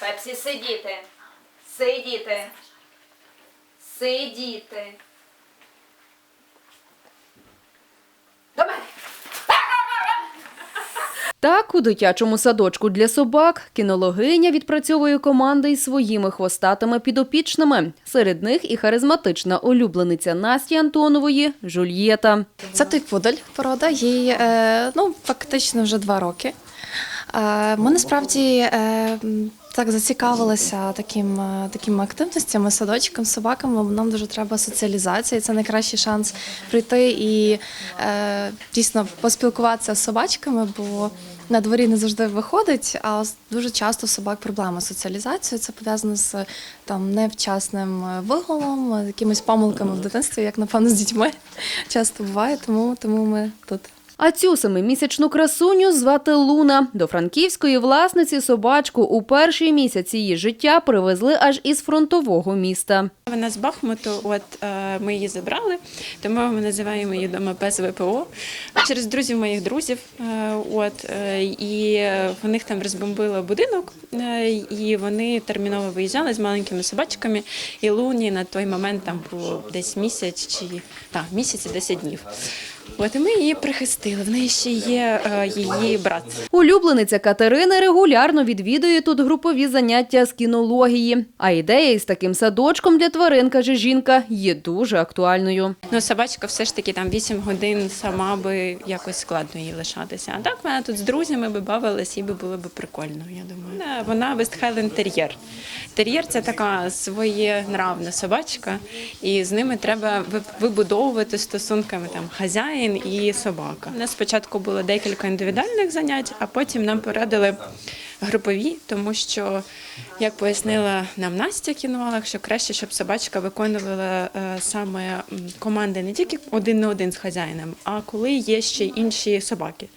Пепсі, сидіти. Сидіти. Сидіти. До мене. Так, у дитячому садочку для собак кінологиня відпрацьовує команди із своїми хвостатими підопічними. Серед них і харизматична улюблениця Насті Антонової Жульєта. Це той пудель порода, їй е, ну, фактично вже два роки. Е, ми насправді е, так зацікавилися таким, е, такими активностями, садочком, собаками, бо нам дуже треба соціалізація. Це найкращий шанс прийти і е, дійсно поспілкуватися з собачками, бо на дворі не завжди виходить, а дуже часто у собак проблема з соціалізацією. Це пов'язано з там невчасним е, виголом, якимись помилками в дитинстві, як напевно з дітьми часто буває, тому, тому ми тут. А цю семимісячну красуню звати Луна. До франківської власниці собачку у перший місяць її життя привезли аж із фронтового міста. Вона з Бахмуту, от е, ми її забрали, тому ми називаємо її дома пес ВПО через друзів моїх друзів. Е, от е, і в них там розбомбило будинок, і вони терміново виїжджали з маленькими собачками. І Луні на той момент там було десь місяць чи так, місяць і 10 днів. От ми її прихистили. В неї ще є її брат. Улюблениця Катерини регулярно відвідує тут групові заняття з кінології. А ідея із таким садочком для тварин, каже жінка, є дуже актуальною. Ну, собачка все ж таки там 8 годин сама би якось складно їй лишатися. А так вона тут з друзями би бавилась, їй би було б прикольно, я думаю. Вона Вестхайлен тер'єр. Тер'єр це така своєнравна собачка, і з ними треба вибудовувати стосунками там хазяїн і собака. У нас спочатку було декілька індивідуальних занять, а потім нам порадили групові, тому що, як пояснила нам Настя кінолог, що краще, щоб собачка виконувала е, саме команди не тільки один на один з хазяїном, а коли є ще й інші собаки.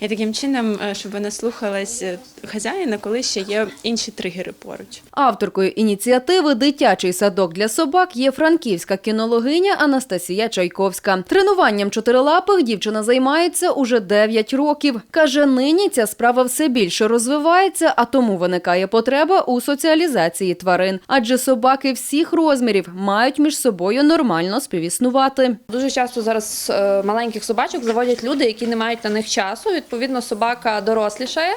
І таким чином, е, щоб вона слухалась е, хазяїна, коли ще є інші тригери поруч. Авторкою ініціативи Дитячий садок для собак є франківська кінологиня Анастасія Чайковська. Тренуванням чотирилапих дівчина займається уже 9 років. Каже, нині ця справа все більше розвивається, а тому виникає потреба у соціалізації тварин. Адже собаки всіх розмірів мають між собою нормально співіснувати. Дуже часто зараз е, маленьких собачок заводять люди, які не мають на них часу. Відповідно, собака дорослішає,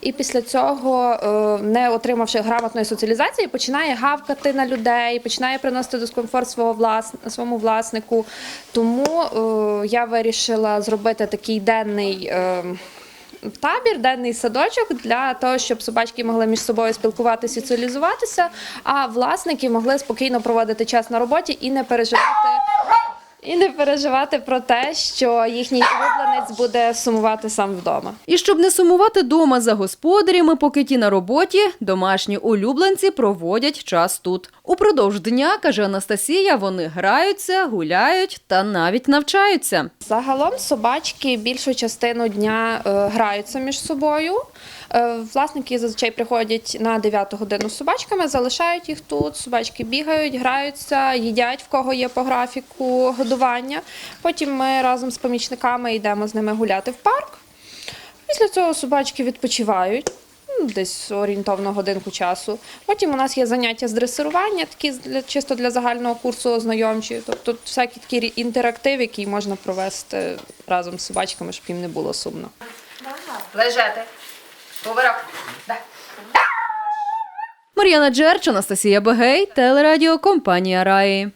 і після цього, е, не отримавши грамотної соціалізації, починає гавкати на людей, починає приносити дискомфорт свого влас... своєму власнику. Тому е, я вирішила зробити такий денний. Табір, денний садочок для того, щоб собачки могли між собою спілкуватися і соціалізуватися, а власники могли спокійно проводити час на роботі і не переживати. І не переживати про те, що їхній улюбленець буде сумувати сам вдома. І щоб не сумувати дома за господарями, поки ті на роботі, домашні улюбленці проводять час тут. Упродовж дня, каже Анастасія, вони граються, гуляють та навіть навчаються. Загалом собачки більшу частину дня е, граються між собою. Е, власники зазвичай приходять на 9 годину з собачками, залишають їх тут. Собачки бігають, граються, їдять в кого є по графіку годування. Потім ми разом з помічниками йдемо з ними гуляти в парк. Після цього собачки відпочивають. ну, Десь орієнтовно годинку часу. Потім у нас є заняття з дресирування, такі для, чисто для загального курсу ознайомчі. Тобто всякий такий інтерактив, який можна провести разом з собачками, щоб їм не було сумно. Лежати. Поверх. Да. Мар'яна Джерч, Анастасія Бегей, телерадіо компанія Раї.